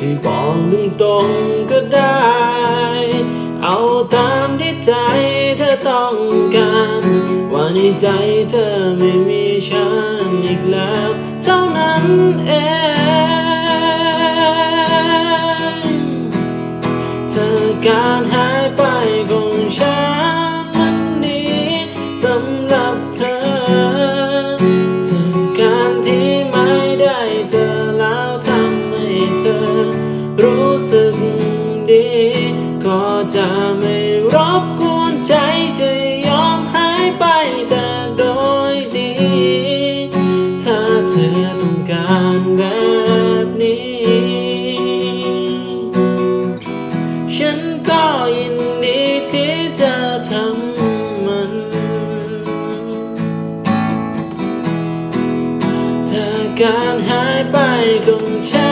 ที่บอกตรงๆก็ได้ เอาตามที่ใจเธอต้องการ ว่าในใจเธอไม่มีฉันอีกแล้ว เท่านั้นเองเธอการหาย สึกดี ก็จะไม่รบกวนใจจะยอมหายไปแต่โดยดี ถ้าเธอต้องการแบบนี้ ฉันก็ยินดีที่จะทำมัน ถ้าการหายไปของฉัน